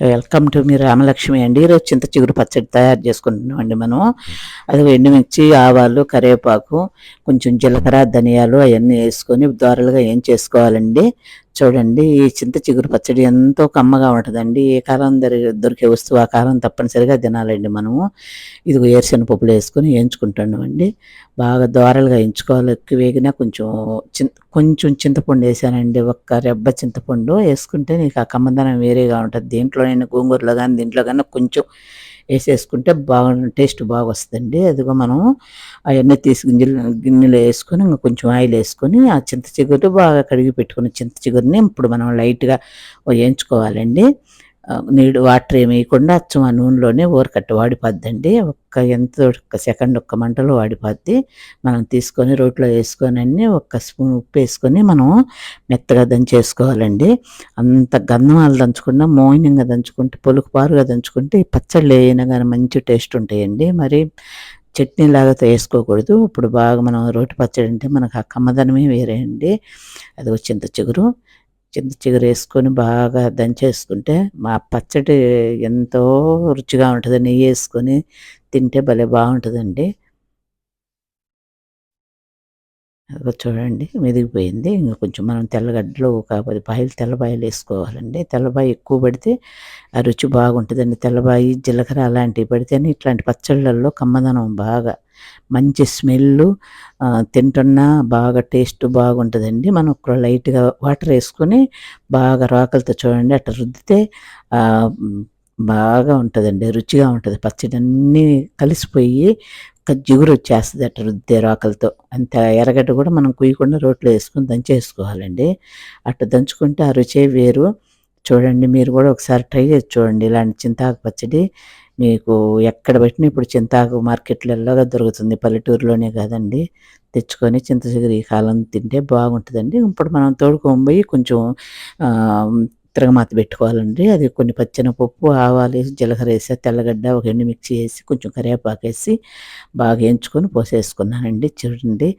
Welcome to me Ramalakshmi అండి. ఈరోజు చింత చిగురు పచ్చడి తయారు చేసుకుంటున్నాం అండి మనం అది ఎండుమిర్చి ఆవాలు కరివేపాకు కొంచెం జీలకర్ర ధనియాలు అవన్నీ వేసుకొని దోరలుగా ఏం చేసుకోవాలండి? చూడండి ఈ చింత చిగురు పచ్చడి ఎంతో కమ్మగా ఉంటుందండి. ఏ కాలం దొరికే వస్తువు ఆ కాలం తప్పనిసరిగా తినాలండి మనము. ఇది ఏరుశెన పప్పులు వేసుకొని వేయించుకుంటున్నామండి బాగా దోరలుగా ఎంచుకోవాలి ఎక్కువ వేగినా కొంచెం చింత కొంచెం చింతపండు వేసానండి. ఒక్క రెబ్బ చింతపండు వేసుకుంటే నీకు ఆ కమ్మదనం వేరేగా ఉంటుంది. దీంట్లో నేను గోంగూరలో కానీ దీంట్లో కానీ కొంచెం వేసేసుకుంటే బాగా టేస్ట్ బాగా వస్తుందండి అదిగో మనం అవన్నీ తీసి గింజలు గిన్నెలో వేసుకొని ఇంకా కొంచెం ఆయిల్ వేసుకొని ఆ చింత చిగురు బాగా కడిగి పెట్టుకుని చింత చిగురిని ఇప్పుడు మనం లైట్గా వేయించుకోవాలండి నీడు వాటర్ ఏమి వేయకుండా అచ్చం ఆ నూనెలోనే ఊరకట్ట వాడిపోద్దండి. ఒక్క ఎంత ఒక్క సెకండ్ ఒక్క మంటలో వాడిపోద్ది. మనం తీసుకొని రోట్లో వేసుకొని అన్ని ఒక్క స్పూన్ ఉప్పు వేసుకొని మనం మెత్తగా దంచేసుకోవాలండి అంత గంధమాలు దంచుకున్నా మోయినంగా దంచుకుంటే పొలుకు పారుగా దంచుకుంటే పచ్చళ్ళు వేయినా కానీ మంచి టేస్ట్ ఉంటాయండి. మరి చట్నీ లాగా వేసుకోకూడదు. ఇప్పుడు బాగా మనం రోటి పచ్చడి అంటే మనకు ఆ కమ్మదనమే వేరే అండి. అది చింత చిగురు. చింత చిగురు వేసుకొని బాగా దంచేసుకుంటే మా పచ్చడి ఎంతో రుచిగా ఉంటుంది. నెయ్యి వేసుకొని తింటే భలే బాగుంటుందండి. చూడండి మెదిగిపోయింది. ఇంకా కొంచెం మనం తెల్లగడ్డలు ఒక పది పాయలు తెల్లబాయలు వేసుకోవాలండి. తెల్లబాయి ఎక్కువ పడితే ఆ రుచి బాగుంటుందండి. తెల్లబాయి జీలకర్ర అలాంటివి పడితేనే ఇట్లాంటి పచ్చళ్ళల్లో కమ్మదనం బాగా మంచి స్మెల్ తింటున్నా బాగా టేస్ట్ బాగుంటుందండి. మనం లైట్గా వాటర్ వేసుకొని బాగా రాకలతో చూడండి అట్లా రుద్దితే బాగా ఉంటుందండి. రుచిగా ఉంటుంది. పచ్చడి అన్నీ కలిసిపోయి జిగురు వచ్చేస్తుంది అట్ట రుద్దే రోకలతో అంత ఎర్రగడ్డ కూడా మనం కుయ్యకుండా రోట్లో వేసుకుని దంచేసుకోవాలండి. అట్ట దంచుకుంటే ఆ రుచే వేరు. చూడండి మీరు కూడా ఒకసారి ట్రై చేసి చూడండి. ఇలాంటి చింతాకు పచ్చడి మీకు ఎక్కడ పెట్టినా ఇప్పుడు చింతాకు మార్కెట్లలోగా దొరుకుతుంది. పల్లెటూరులోనే కాదండి. తెచ్చుకొని చింతచిగురు ఈ కాలం తింటే బాగుంటుందండి. ఇప్పుడు మనం తోడుకొని పోయి కొంచెం తిరగమాత పెట్టుకోవాలండి. అది కొన్ని పచ్చెనపప్పు ఆవాలు వేసి జీలకర్ర వేసి తెల్లగడ్డ ఒక ఎండు మిక్సీ వేసి కొంచెం కరివేపాకు వేసి బాగా ఎంచుకొని పోసేసుకున్నానండి. చూడండి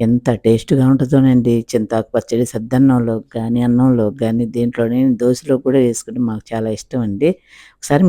ఎంత టేస్ట్గా ఉంటుందోనండి. చింతాకు పచ్చడి సద్దన్నంలో కానీ అన్నంలో కానీ దీంట్లోనే దోశలో కూడా వేసుకుంటే మాకు చాలా ఇష్టం అండి. ఒకసారి